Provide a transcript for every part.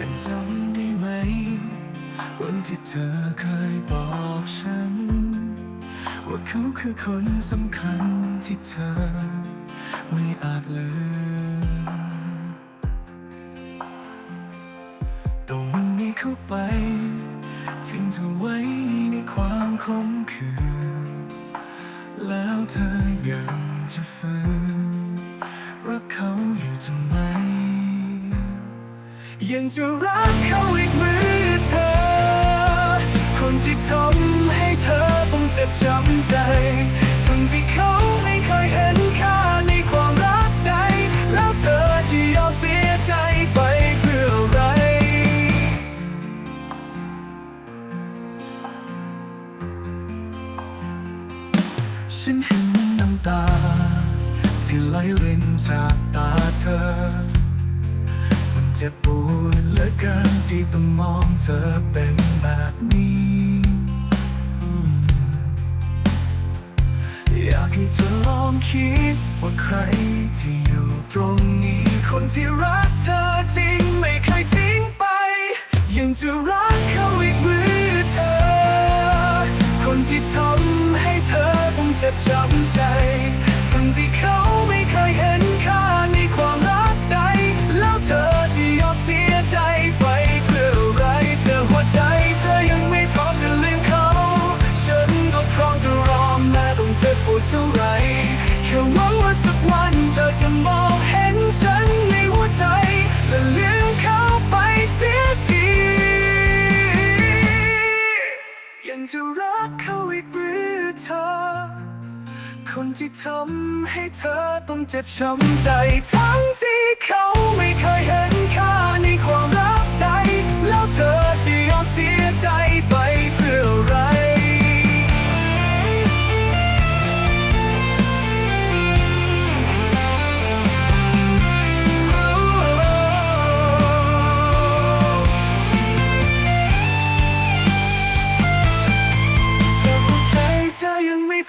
ยังจำได้ไหมวันที่เธอเคยบอกฉัน ว่าเขาคือคนสำคัญที่เธอไม่อาจลืมแต่วันนี้เข้าไปทิ้งเธอไว้ในความคมคืนแล้วเธอยัง จะรักเขาอีกมือเธอ คนที่ทำให้เธอต้องเจ็บช้ำใจทั้งที่เขาไม่เคยเห็นค่าในความรักใด แล้วเธอจะยอมเสียใจไปเพื่ออะไร ฉันเห็นน้ำตา ที่ไหลรินจากตาเธอ เจ็บปวดเหลือเกินที่ต้องมองเธอเป็นแบบนี้ อยากให้เธอลองคิดว่าใครที่อยู่ตรงนี้ คนที่รักเธอจริงไม่เคยทิ้งไป ยังจะรักเขาอีกมือเธอ คนที่ทำให้เธอต้องเจ็บช้ำใจทั้งที่เขา ท่าไรแค่หวังว่าสักวันเธอจะมองเห็นฉันในหัวใจ และเลืมเขาไปเสียที ยังจะรักเขาอีกหรือเธอ คนที่ทำให้เธอต้องเจ็บช้ำใจทั้งที่เขาไม่เคยเห็น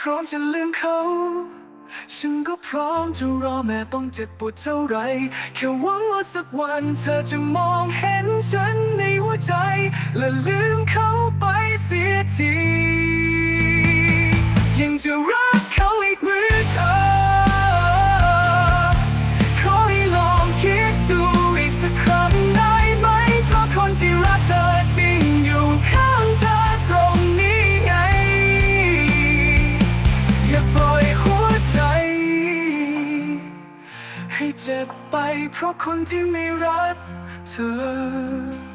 ร้อมจะลืมเขา ฉันก็พร้อมจะรอแม้ต้องเจ็บปวดเท่าไรแค่หวังว่าสักวันเธอจะมองเห็นฉันในหัวใจ และลืมเขาไป ไปเพราะคนที่ไม่รักเธอ